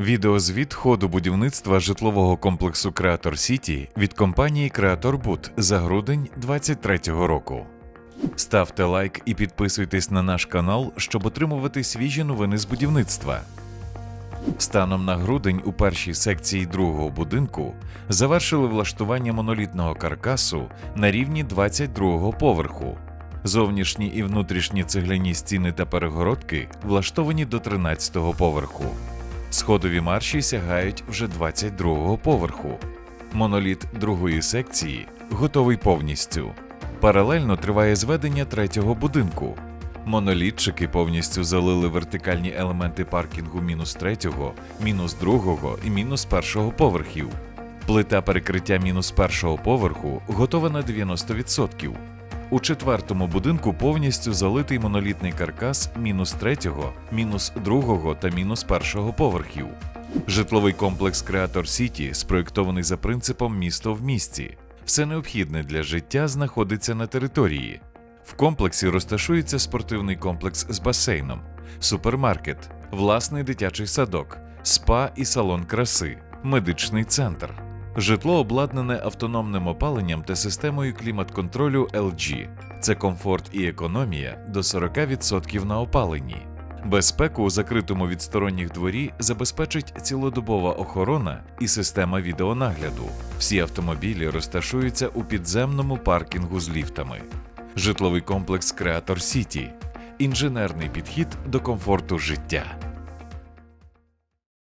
Відеозвіт ходу будівництва житлового комплексу Креатор Сіті від компанії Креатор Буд за грудень 2023 року. Ставте лайк і підписуйтесь на наш канал, щоб отримувати свіжі новини з будівництва. Станом на грудень у першій секції другого будинку завершили влаштування монолітного каркасу на рівні 22-го поверху. Зовнішні і внутрішні цегляні стіни та перегородки влаштовані до 13-го поверху. Сходові марші сягають вже 22-го поверху. Моноліт другої секції готовий повністю. Паралельно триває зведення третього будинку. Монолітчики повністю залили вертикальні елементи паркінгу мінус третього, мінус другого і мінус першого поверхів. Плита перекриття мінус першого поверху готова на 90%. У четвертому будинку повністю залитий монолітний каркас мінус третього, мінус другого та мінус першого поверхів. Житловий комплекс Креатор Сіті спроєктований за принципом місто в місті. Все необхідне для життя знаходиться на території. В комплексі розташується спортивний комплекс з басейном, супермаркет, власний дитячий садок, спа і салон краси, медичний центр. Житло обладнане автономним опаленням та системою клімат-контролю LG. Це комфорт і економія до 40% на опаленні. Безпеку у закритому від сторонніх дворі забезпечить цілодобова охорона і система відеонагляду. Всі автомобілі розташуються у підземному паркінгу з ліфтами. Житловий комплекс Креатор Сіті інженерний підхід до комфорту життя.